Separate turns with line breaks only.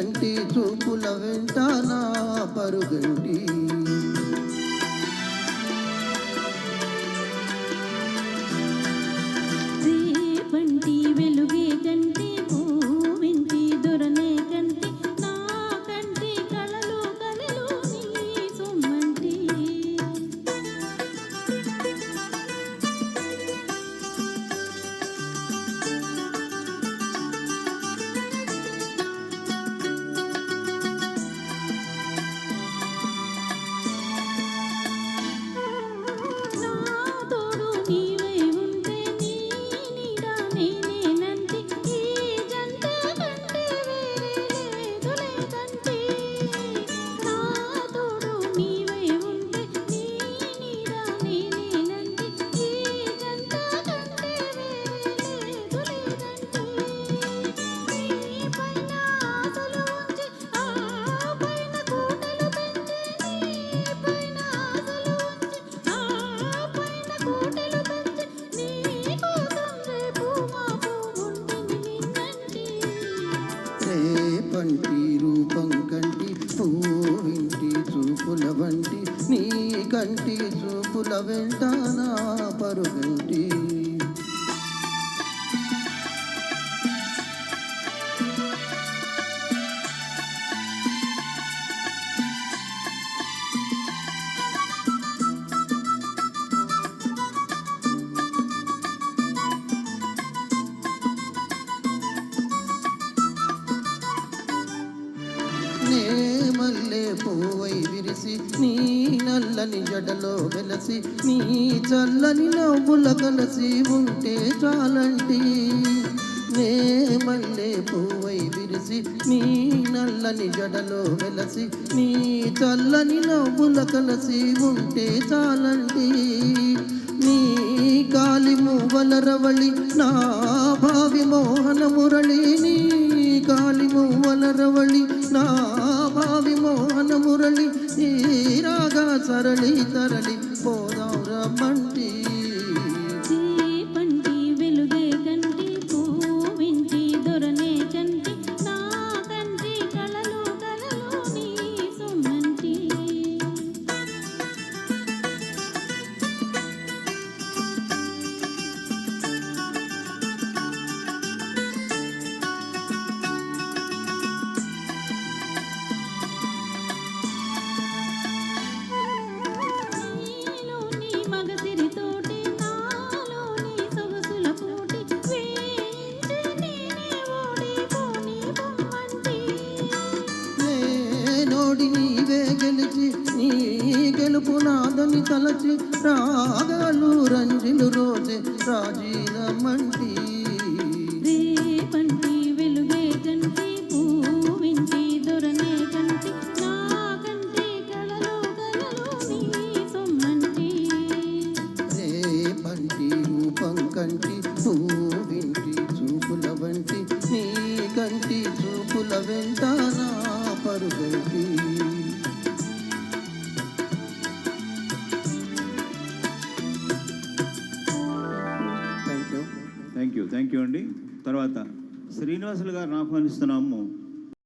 కంటి చూపుల వెంట నా పరుగంటి
రేపంటి రూపం
కంటి పూవింటి చూపుల వంటి నీ కంటి చూపుల వెంట నా పరుగంటి పువ్వై విరిసి నీ నల్లని జడలో వెలసి నీ చల్లని నవ్వుల కలసి ఉంటే చాలంటి నే మల్లె పువ్వై విరిసి నీ నల్లని జడలో వెలసి నీ చల్లని నవ్వుల కలసి ఉంటే చాలండి. నీ కాలి మువ్వల రవళి నా భావి మోహన మురళి నీ గాలి మువ్వల రవళి నా భావి మోహన మురళి ఈ రాగా సరళి తరలి పోదాం రమ్మంటి నాదని తలచి రాగాలు రంజిలు రోజే రాజీనమంటి
రేపంటి వెలుగే కంటి పూవింటి దొరనే కంటి నా కంటి కళలు కలలు నీ సొమ్మంటి.
రేపంటి రూపం కంటి పూవింటి చూపుల వంటి నీ కంటి చూపుల వెంట నా పరుగంటి.
శ్రీనివాసులు గారిని ఆహ్వానిస్తున్నాము.